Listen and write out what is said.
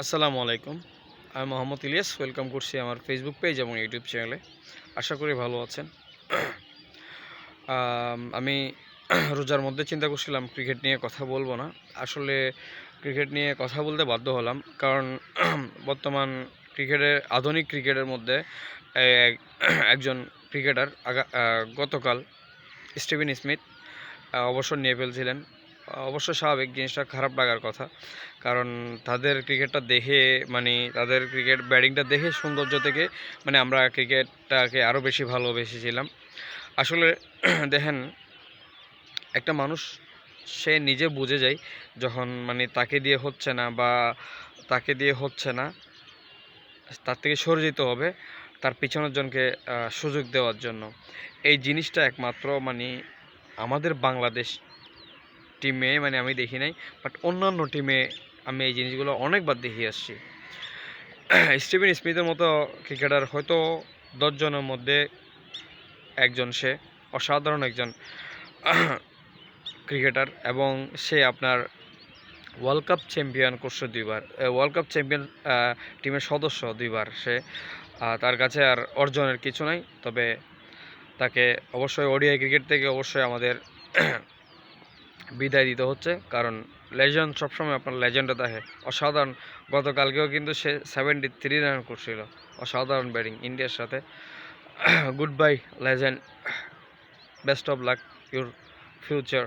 আসসালামু আলাইকুম। আমি মোহাম্মদ ইলিয়াস, ওয়েলকাম করছি আমার ফেসবুক পেজ এবং ইউটিউব চ্যানেলে আশা করি ভালো আছেন। আমি রোজার মধ্যে চিন্তা করছিলাম ক্রিকেট নিয়ে কথা বলব না। আসলে ক্রিকেট নিয়ে কথা বলতে বাধ্য হলাম কারণ বর্তমান ক্রিকেটের আধুনিক ক্রিকেটের মধ্যে একজন ক্রিকেটার গতকাল স্টিভেন স্মিথ অবসর নিয়ে ফেলছিলেন। অবশ্য স্বাভাবিক জিনিসটা খারাপ লাগার কথা। কারণ তাদের ক্রিকেটটা দেখে মানে তাদের ক্রিকেট ব্যাটিংটা দেখে, সৌন্দর্য থেকে মানে আমরা ক্রিকেটটাকে আরও বেশি ভালোবেসেছিলাম। আসলে দেখেন, একটা মানুষ, সে নিজে বুঝে যায় যখন মানে তাকে দিয়ে হচ্ছে না বা তাকে দিয়ে হচ্ছে না, তার থেকে সরে যেতে হবে তার পিছনের জনকে সুযোগ দেওয়ার জন্য। এই জিনিসটা একমাত্র মানে আমাদের বাংলাদেশ টিমে মানে আমি দেখি নাই বাট অন্যান্য টিমে আমি এই জিনিসগুলো অনেকবার দেখে আসছি। স্টিভেন স্মিথের মতো ক্রিকেটার হয়তো দশজনের মধ্যে একজন সে, অসাধারণ একজন ক্রিকেটার এবং সে আপনার ওয়ার্ল্ড কাপ চ্যাম্পিয়ন করছে দুইবার ওয়ার্ল্ড কাপ চ্যাম্পিয়ন টিমের সদস্য দুইবার সে তার কাছে আর অর্জনের কিছু নাই, তবে তাকে অবশ্যই ওডিআই ক্রিকেট থেকে অবশ্যই আমাদের বিদায় দিতে হচ্ছে। কারণ লেজেন্ড সবসময় আপনার লেজেন্ডে দেখে অসাধারণ, গতকালকেও কিন্তু সে সেভেন্টি থ্রি রান করছিল। অসাধারণ ব্যাটিং ইন্ডিয়ার সাথে। Good bye legend best of luck your future